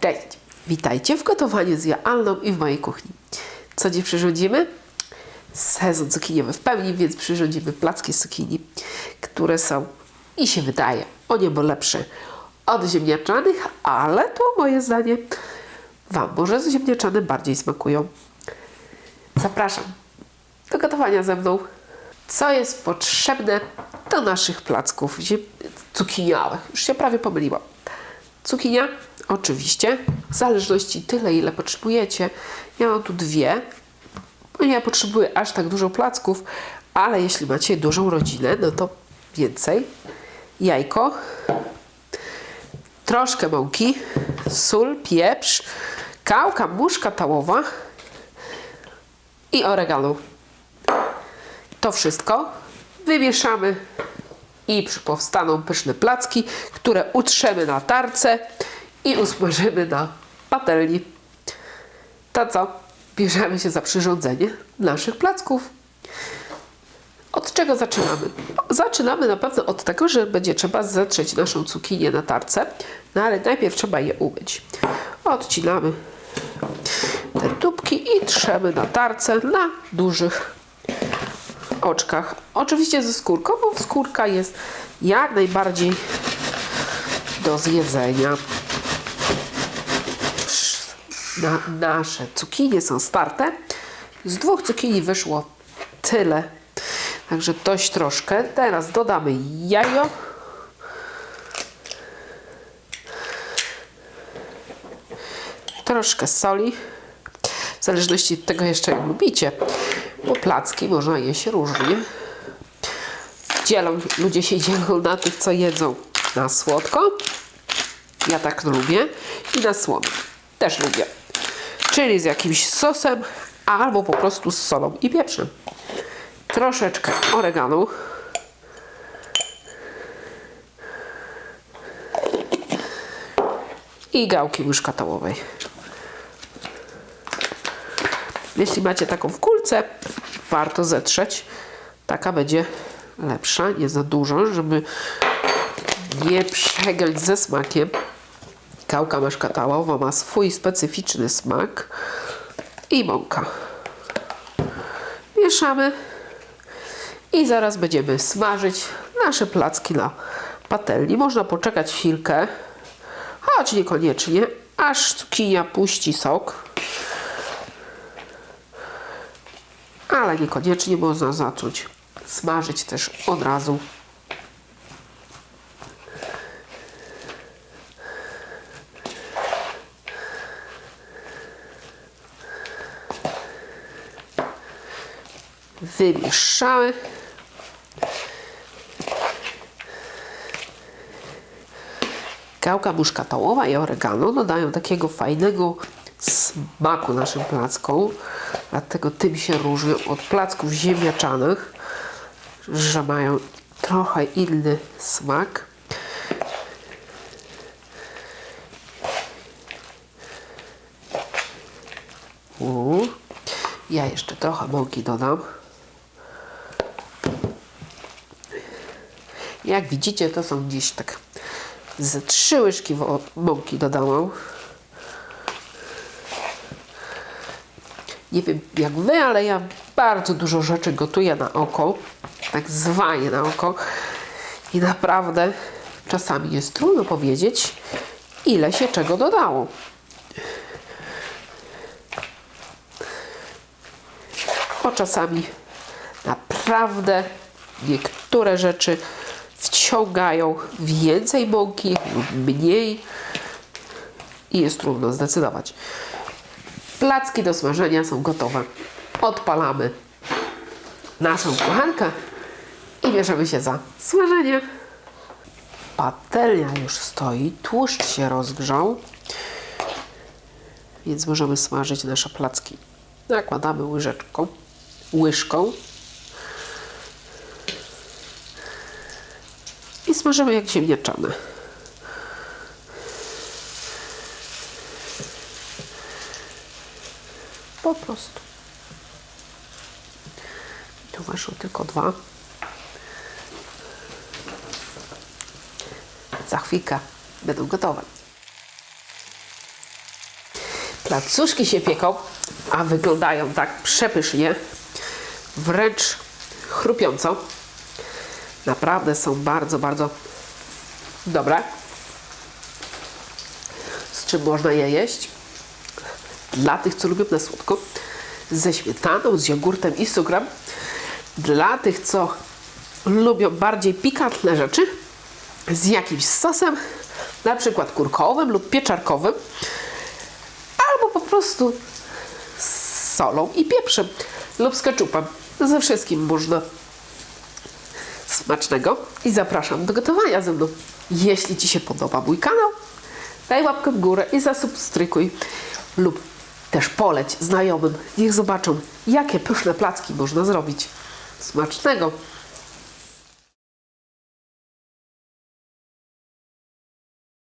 Cześć! Witajcie w gotowaniu z Joanną i w mojej kuchni. Co dziś przyrządzimy? Sezon cukiniowy w pełni, więc przyrządzimy placki z cukinii, które są, mi się wydaje, o niebo lepsze od ziemniaczanych, ale to moje zdanie. Wam może ziemniaczane bardziej smakują. Zapraszam do gotowania ze mną. Co jest potrzebne do naszych placków cukiniowych? Już się prawie pomyliłam. Cukinia, oczywiście, w zależności tyle, ile potrzebujecie. Ja mam tu dwie, nie potrzebuję aż tak dużo placków, ale jeśli macie dużą rodzinę, no to więcej. Jajko, troszkę mąki, sól, pieprz, kałka, muszka tałowa. I oregano. To wszystko. Wymieszamy i powstaną pyszne placki, które utrzemy na tarce i usmażymy na patelni. To co? Bierzemy się za przyrządzenie naszych placków. Od czego zaczynamy? Zaczynamy na pewno od tego, że będzie trzeba zetrzeć naszą cukinię na tarce, no ale najpierw trzeba je umyć. Odcinamy te tubki i trzemy na tarce na dużych oczkach. Oczywiście ze skórką, bo skórka jest jak najbardziej do zjedzenia. Na, nasze cukinie są starte. Z dwóch cukinii wyszło tyle. Także dość troszkę. Teraz dodamy jajo. Troszkę soli. W zależności od tego jeszcze jak lubicie. Bo placki można jeść różnie. Dzielą, ludzie się dzielą na tych, co jedzą na słodko. Ja tak lubię. I na słono. Też lubię. Czyli z jakimś sosem, albo po prostu z solą i pieprzem. Troszeczkę oregano. I gałki łyżka. Jeśli macie taką w warto zetrzeć. Taka będzie lepsza, nie za dużo, żeby nie przegiąć ze smakiem. Kałka maszkatałowa ma swój specyficzny smak i mąka. Mieszamy i zaraz będziemy smażyć nasze placki na patelni. Można poczekać chwilkę, choć niekoniecznie, aż cukinia puści sok. Ale niekoniecznie można zacząć smażyć też od razu. Wymieszamy. Gałka muszkatałowa i oregano dodają takiego fajnego smaku naszym plackom. Dlatego tym się różnią od placków ziemniaczanych, że mają trochę inny smak. U. Ja jeszcze trochę mąki dodam. Jak widzicie, to są gdzieś tak ze trzy łyżki mąki dodałam. Nie wiem jak wy, ale ja bardzo dużo rzeczy gotuję na oko, tak zwanie na oko. I naprawdę czasami jest trudno powiedzieć, ile się czego dodało. Bo czasami naprawdę niektóre rzeczy wciągają więcej mąki lub mniej i jest trudno zdecydować. Placki do smażenia są gotowe. Odpalamy naszą kochankę i bierzemy się za smażenie. Patelnia już stoi, tłuszcz się rozgrzał, więc możemy smażyć nasze placki. Nakładamy łyżeczką, łyżką i smażymy jak ziemniaczane. Prostu. Tu weszło tylko dwa. Za chwilkę będą gotowe. Placuszki się pieką, a wyglądają tak przepysznie, wręcz chrupiąco. Naprawdę są bardzo, bardzo dobre. Z czym można je jeść? Dla tych, co lubią na słodko, ze śmietaną, z jogurtem i cukrem. Dla tych, co lubią bardziej pikantne rzeczy, z jakimś sosem, na przykład kurkowym lub pieczarkowym, albo po prostu z solą i pieprzem lub z keczupem. Ze wszystkim można. Smacznego i zapraszam do gotowania ze mną. Jeśli Ci się podoba mój kanał, daj łapkę w górę i zasubskrybuj lub też poleć znajomym. Niech zobaczą, jakie pyszne placki można zrobić. Smacznego!